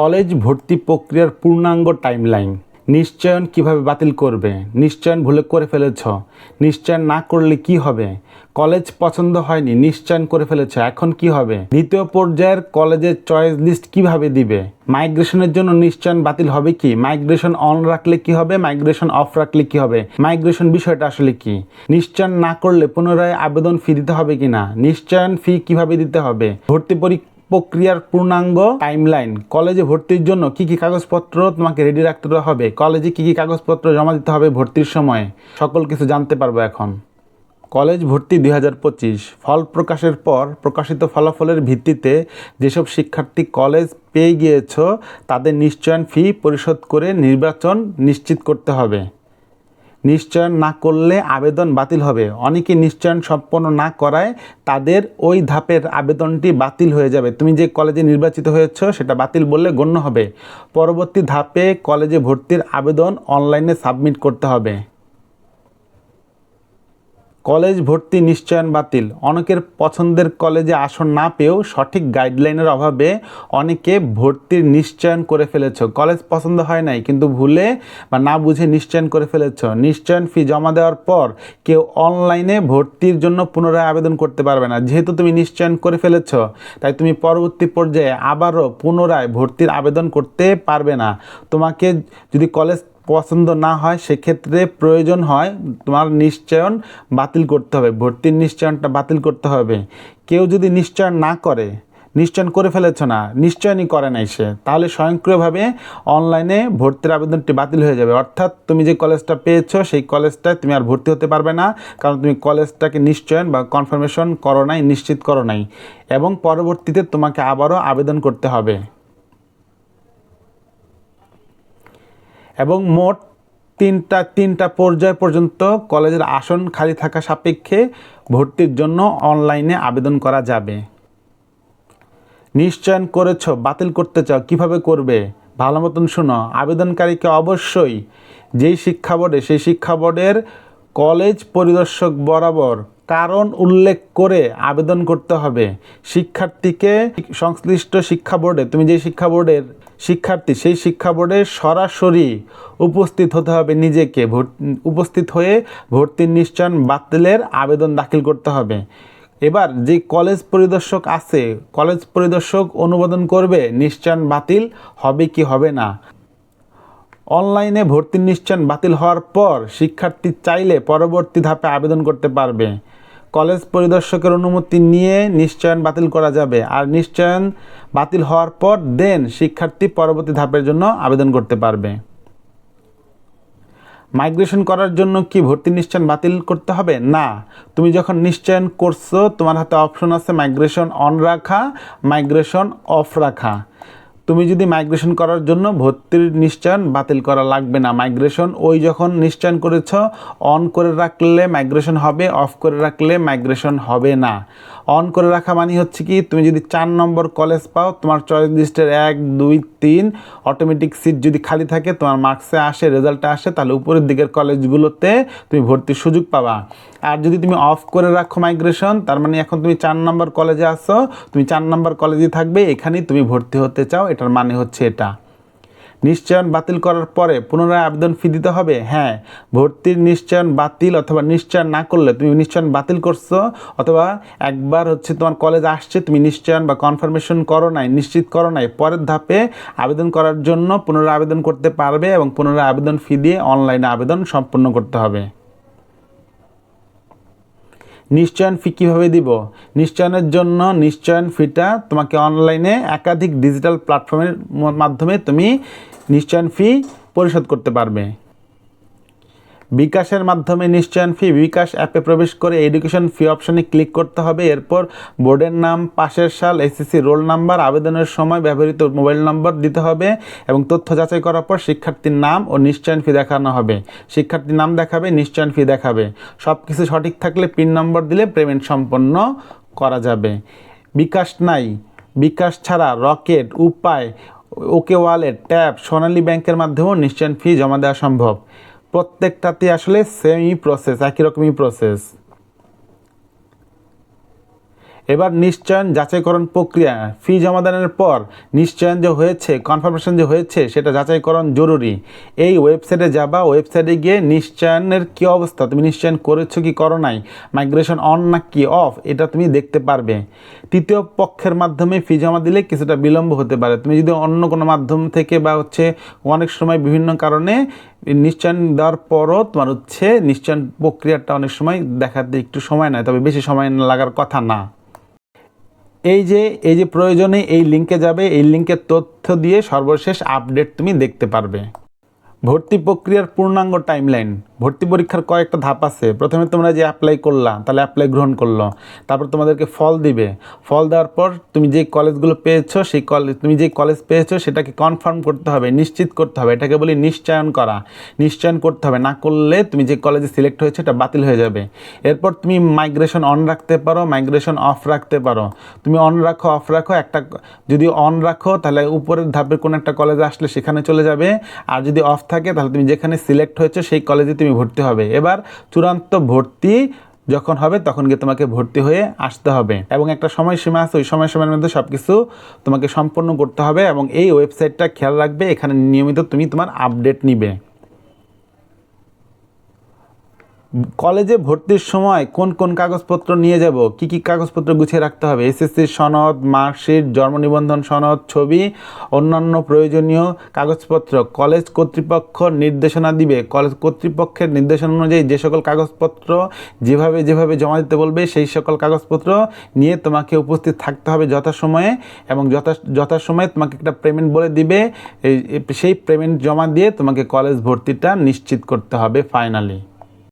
College ভর্তি প্রক্রিয়ার পূর্ণাঙ্গ টাইমলাইন নিশ্চয়ন কীভাবে বাতিল করবে? নিশ্চয়ন ভুলে করে ফেলেছ? নিশ্চয়ন না করলে কি হবে? কলেজ পছন্দ হয়নি, নিশ্চয়ন করে ফেলেছ, এখন কি হবে? দ্বিতীয় পর্যায়ের কলেজের চয়েস লিস্ট কীভাবে দিবে? মাইগ্রেশনের জন্য নিশ্চয়ন বাতিল হবে কি? মাইগ্রেশন অন রাখলে কি হবে? মাইগ্রেশন অফ রাখলে কি হবে? মাইগ্রেশন বিষয়টা আসলে কি? নিশ্চয়ন না করলে পুনরায় আবেদন ফি দিতে হবে কিনা? নিশ্চয়ন ফি কীভাবে দিতে হবে? ভর্তি পরীক্ষা প্রক্রিয়ার পূর্ণাঙ্গ টাইমলাইন কলেজে ভর্তির জন্য কি কি কাগজপত্র তোমাকে রেডি রাখতে হবে? কলেজে কি কি কাগজপত্র জমা দিতে হবে ভর্তির সময়? সকল কিছু জানতে পারব এখন। কলেজ ভর্তি দুই হাজার পঁচিশ। ফল প্রকাশের পর প্রকাশিত ফলাফলের ভিত্তিতে যেসব শিক্ষার্থী কলেজ পেয়ে গিয়েছ, তাদের নিশ্চয়ন ফি পরিশোধ করে নির্বাচন নিশ্চিত করতে হবে। নিশ্চয়ন না করলে আবেদন বাতিল হবে। অনেকে নিশ্চয়ন সম্পন্ন না করায় তাদের ওই ধাপের আবেদনটি বাতিল হয়ে যাবে। তুমি যে কলেজে নির্বাচিত হয়েছ, সেটা বাতিল বললে গণ্য হবে। পরবর্তী ধাপে কলেজে ভর্তির আবেদন অনলাইনে সাবমিট করতে হবে। কলেজ ভর্তি নিশ্চয়ন বাতিল। অনেকের পছন্দের কলেজে আসন না পেয়েও সঠিক গাইডলাইনের অভাবে অনেকে ভর্তির নিশ্চয়ন করে ফেলেছ। কলেজ পছন্দ হয় নাই, কিন্তু ভুলে বা না বুঝে নিশ্চয়ন করে ফেলেছ। নিশ্চয়ন ফি জমা দেওয়ার পর কেউ অনলাইনে ভর্তির জন্য পুনরায় আবেদন করতে পারবে না। যেহেতু তুমি নিশ্চয়ন করে ফেলেছ, তাই তুমি পরবর্তী পর্যায়ে আবারও পুনরায় ভর্তির আবেদন করতে পারবে না। তোমাকে যদি কলেজ পছন্দ না হয়, সেক্ষেত্রে প্রয়োজন হয় তোমার নিশ্চয়ন বাতিল করতে হবে। ভর্তির নিশ্চয়নটা বাতিল করতে হবে। কেউ যদি নিশ্চয়ন না করে, নিশ্চয়ন করে ফেলেছ না, নিশ্চয়নই করে নাই সে, তাহলে স্বয়ংক্রিয়ভাবে অনলাইনে ভর্তির আবেদনটি বাতিল হয়ে যাবে। অর্থাৎ তুমি যে কলেজটা পেয়েছ, সেই কলেজটায় তুমি আর ভর্তি হতে পারবে না, কারণ তুমি কলেজটাকে নিশ্চয়ন বা কনফার্মেশন করো নাই, নিশ্চিত করো নাই। এবং পরবর্তীতে তোমাকে আবারও আবেদন করতে হবে। এবং মোট তিনটা তিনটা পর্যায় পর্যন্ত কলেজের আসন খালি থাকা সাপেক্ষে ভর্তির জন্য অনলাইনে আবেদন করা যাবে। নিশ্চয়ন করেছ, বাতিল করতে চাও, কীভাবে করবে? ভালো মতন শোনো, আবেদনকারীকে অবশ্যই যেই শিক্ষা বোর্ডে, সেই শিক্ষা বোর্ডের কলেজ পরিদর্শক বরাবর কারণ উল্লেখ করে আবেদন করতে হবে। শিক্ষার্থীকে সংশ্লিষ্ট শিক্ষা বোর্ডে, তুমি যে শিক্ষা বোর্ডের শিক্ষার্থী, সেই শিক্ষা বোর্ডে সরাসরি উপস্থিত হতে হবে নিজেকে। উপস্থিত হয়ে ভর্তির নিশ্চয়ন বাতিলের আবেদন দাখিল করতে হবে। এবার যে কলেজ পরিদর্শক আছে, কলেজ পরিদর্শক অনুমোদন করবে, নিশ্চয়ন বাতিল হবে কি হবে না? অনলাইনে ভর্তির নিশ্চয়ন বাতিল হওয়ার পর শিক্ষার্থী চাইলে পরবর্তী ধাপে আবেদন করতে পারবে। কলেজ পরিদর্শকের অনুমতি নিয়ে নিশ্চয়ন বাতিল করা যাবে। আর নিশ্চয়ন বাতিল হওয়ার পর দেন শিক্ষার্থী পরবর্তী ধাপের জন্য আবেদন করতে পারবে। মাইগ্রেশন করার জন্য কি ভর্তি নিশ্চয়ন বাতিল করতে হবে? না। তুমি যখন নিশ্চয়ন করছ, তোমার হাতে অপশন আছে মাইগ্রেশন অন রাখা, মাইগ্রেশন অফ রাখা। তুমি যদি মাইগ্রেশন করার জন্য ভর্তির নিশ্চয়ন বাতিল করা লাগবে না। মাইগ্রেশন ওই যখন নিশ্চয়ন করেছ অন করে রাখলে মাইগ্রেশন হবে অফ করে রাখলে মাইগ্রেশন হবে না। অন করে রাখা মানে হচ্ছে কি, তুমি যদি চার নম্বর কলেজ পাও, তোমার চয়েস লিস্টের এক, দুই, তিন অটোমেটিক সিট যদি খালি থাকে, তোমার মার্কসে আসে রেজাল্টে আসে, তাহলে উপরের দিকের কলেজগুলোতে তুমি ভর্তির সুযোগ পাবা। আর যদি তুমি অফ করে রাখো মাইগ্রেশন তার মানে এখন তুমি চার নম্বর কলেজে আসো তুমি চার নম্বর কলেজে থাকবে, এখানেই তুমি ভর্তি হতে চাও, এটার মানে হচ্ছে এটা। নিশ্চয়ন বাতিল করার পরে পুনরায় আবেদন ফি দিতে হবে? হ্যাঁ। ভর্তির নিশ্চয়ন বাতিল অথবা নিশ্চয়ন না করলে তুমি নিশ্চয়ন বাতিল করছ অথবা একবার হচ্ছে তোমার কলেজ আসছে, তুমি নিশ্চয়ন বা কনফার্মেশন করো নাই, নিশ্চিত করো নাই, পরের ধাপে আবেদন করার জন্য পুনরায় আবেদন করতে পারবে এবং পুনরায় আবেদন ফি দিয়ে অনলাইনে আবেদন সম্পন্ন করতে হবে। নিশ্চয়ন ফি কীভাবে দিব? নিশ্চয়নের জন্য নিশ্চয়ন ফিটা তোমাকে অনলাইনে একাধিক ডিজিটাল প্ল্যাটফর্মের মাধ্যমে তুমি নিশ্চয়ন ফি পরিশোধ করতে পারবে। বিকাশের মাধ্যমে নিশ্চয়ন ফি বিকাশ অ্যাপে প্রবেশ করে এডুকেশন ফি অপশনে ক্লিক করতে হবে। এরপর বোর্ডের নাম, পাশের সাল এসএসসি রোল নাম্বার আবেদনের সময় ব্যবহৃত মোবাইল নম্বর দিতে হবে এবং তথ্য যাচাই করার পর শিক্ষার্থীর নাম ও নিশ্চয়ন ফি দেখানো হবে। শিক্ষার্থীর নাম দেখাবে, নিশ্চয়ন ফি দেখাবে। সব কিছু সঠিক থাকলে পিন নম্বর দিলে পেমেন্ট সম্পন্ন করা যাবে। বিকাশ নাই। বিকাশ ছাড়া রকেট উপায় ওকে ওয়ালেট, ট্যাব সোনালী ব্যাংকের মাধ্যমেও নিশ্চয়ন ফি জমা দেওয়া সম্ভব। প্রত্যেকটাতে আসলে সেমই প্রসেস একই রকমই প্রসেস এবার নিশ্চয়ন যাচাইকরণ প্রক্রিয়া ফি জমাদানের পর নিশ্চয়ন যে হয়েছে কনফার্মেশন যে হয়েছে, সেটা যাচাইকরণ জরুরি। এই ওয়েবসাইটে যাবা ওয়েবসাইটে গিয়ে নিশ্চয়নের কী অবস্থা, তুমি নিশ্চয়ন করেছ কি করো নাই মাইগ্রেশন অন না কি অফ এটা তুমি দেখতে পারবে। তৃতীয় পক্ষের মাধ্যমে ফি জমা দিলে কিছুটা বিলম্ব হতে পারে। তুমি যদি অন্য কোনো মাধ্যম থেকে বা হচ্ছে অনেক সময় বিভিন্ন কারণে নিশ্চয়ন দেওয়ার পরও তোমার হচ্ছে নিশ্চয়ন প্রক্রিয়াটা অনেক সময় দেখাতে একটু সময় নেয়, তবে বেশি সময় লাগার কথা না। এই যে এই যে প্রয়োজনে এই লিঙ্কে যাবে, এই লিঙ্কের তথ্য দিয়ে সর্বশেষ আপডেট তুমি দেখতে পারবে। ভর্তি প্রক্রিয়ার পূর্ণাঙ্গ টাইমলাইন ভর্তি পরীক্ষার কয়েকটা ধাপ আছে। প্রথমে তোমরা যে অ্যাপ্লাই করলা, তাহলে অ্যাপ্লাই গ্রহণ করল। তারপর তোমাদেরকে ফল দিবে। ফল দেওয়ার পর তুমি যে কলেজগুলো পেয়েছ, সেই কলেজ তুমি যে কলেজ পেয়েছ, সেটাকে কনফার্ম করতে হবে, নিশ্চিত করতে হবে। এটাকে বলি নিশ্চয়ন করা। নিশ্চয়ন করতে হবে। না করলে তুমি যে কলেজে সিলেক্ট হয়েছে, এটা বাতিল হয়ে যাবে। এরপর তুমি মাইগ্রেশন অন রাখতে পারো মাইগ্রেশন অফ রাখতে পারো। তুমি অন রাখো অফ রাখো, একটা যদি অন রাখো, তাহলে উপরের ধাপের কোনো একটা কলেজে আসলে সেখানে চলে যাবে। আর যদি অফ থাকে, তাহলে তুমি যেখানে সিলেক্ট হয়েছে, সেই কলেজে তুমি ভর্তি হবে। এবার চূড়ান্ত ভর্তি যখন হবে, তখন গিয়ে তোমাকে ভর্তি হয়ে আসতে হবে। এবং একটা সময়সীমা আছে, ওই সময়সীমার মধ্যে সব কিছু তোমাকে সম্পন্ন করতে হবে এবং এই ওয়েবসাইটটা খেয়াল রাখবে। এখানে নিয়মিত তুমি তোমার আপডেট নিবে। কলেজে ভর্তির সময় কোন কোন কাগজপত্র নিয়ে যাব? কি কি কাগজপত্র গুছিয়ে রাখতে হবে? এসএসসির সনদ মার্কশিট জন্ম নিবন্ধন সনদ, ছবি, অন্যান্য প্রয়োজনীয় কাগজপত্র। কলেজ কর্তৃপক্ষ নির্দেশনা দিবে। কলেজ কর্তৃপক্ষের নির্দেশনা অনুযায়ী যে সকল কাগজপত্র যেভাবে যেভাবে জমা দিতে বলবে, সেই সকল কাগজপত্র নিয়ে তোমাকে উপস্থিত থাকতে হবে যথাসময়ে এবং যথা, যথাসময়ে তোমাকে একটা পেমেন্ট বলে দিবে। সেই পেমেন্ট জমা দিয়ে তোমাকে কলেজ ভর্তিটা নিশ্চিত করতে হবে ফাইনালি